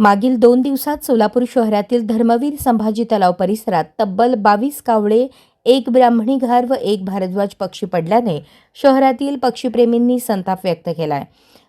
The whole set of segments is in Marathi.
मागील दोन दिवसात सोलापूर शहरातील धर्मवीर संभाजी तलाव परिसरात तब्बल बावीस कावळे एक ब्राह्मणी घार व एक भारद्वाज पक्षी पडल्याने शहरातील पक्षीप्रेमींनी संताप व्यक्त केलाय.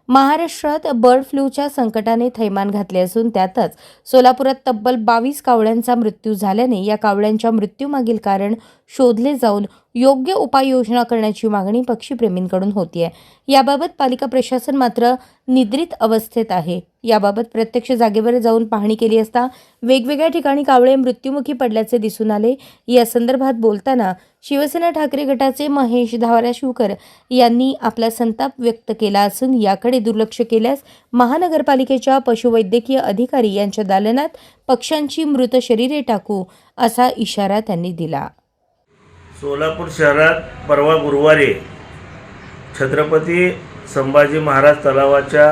महाराष्ट्रात बर्ड फ्लूच्या संकटाने थैमान घातले असून त्यातच सोलापुरात तब्बल बावीस कावळ्यांचा मृत्यू झाल्याने या कावळ्यांच्या मृत्यूमागील कारण शोधले जाऊन योग्य उपाययोजना करण्याची मागणी पक्षीप्रेमींकडून होती आहे याबाबत पालिका प्रशासन मात्र निद्रित अवस्थेत आहे. याबाबत प्रत्यक्ष जागेवर जाऊन पाहणी केली असता वेगवेगळ्या ठिकाणी कावळे मृत्युमुखी पडल्याचे दिसून आले. या संदर्भात बोलताना शिवसेना ठाकरे गटाचे महेश धाराशिवकर यांनी आपला संताप व्यक्त केला असून याकडे दुर्लक्ष केल्यास महानगरपालिकेच्या पशुवैद्यकीय अधिकारी यांच्या दालनात पक्ष्यांची मृत शरीरे टाकू असा इशारा त्यांनी दिला. सोलापूर शहरात परवा गुरुवारी छत्रपती संभाजी महाराज तलावाच्या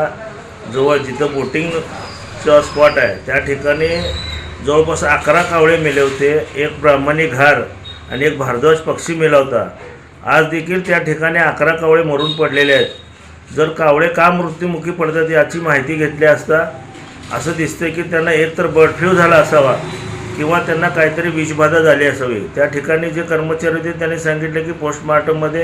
जवळ जिथं बोटिंगचा स्पॉट आहे त्या ठिकाणी जवळपास अकरा कावळे मेले होते एक ब्राह्मणी घार आणि एक भारद्वाज पक्षी मेला होता. आज देखील त्या ठिकाणी अकरा कावळे मरून पडलेले आहेत. जर कावळे का मृत्युमुखी पडतात याची माहिती घेतली असता असं दिसतं की त्यांना एकतर बर्ड फ्लू झाला असावा किंवा त्यांना काहीतरी विषबाधा झाली असावी. त्या ठिकाणी जे कर्मचारी होते त्यांनी सांगितलं की पोस्टमार्टममध्ये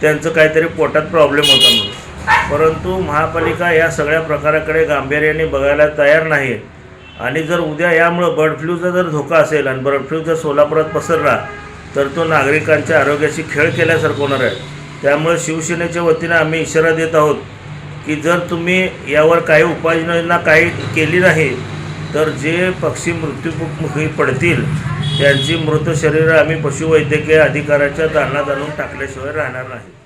त्यांचं काहीतरी पोटात प्रॉब्लेम होता म्हणून. परंतु महापालिका या सगळ्या प्रकाराकडे गांभीर्याने बघायला तयार नाही. आणि जर उद्या यामुळं बर्ड फ्लूचा जर धोका असेल आणि बर्ड फ्लू जर सोलापुरात पसरला तर तो नागरिकांच्या आरोग्याशी खेळ केल्यासारखं होणार आहे. त्यामुळे शिवसेनेच्या वतीनं आम्ही इशारा देत आहोत की जर तुम्ही यावर काही उपाययोजना काही केली नाही तर जे पक्षी मृत्यूमुखी पडतील त्यांची मृत शरीरं आम्ही पशुवैद्यकीय अधिकाऱ्याच्या दालनात आणून टाकल्याशिवाय राहणार नाही.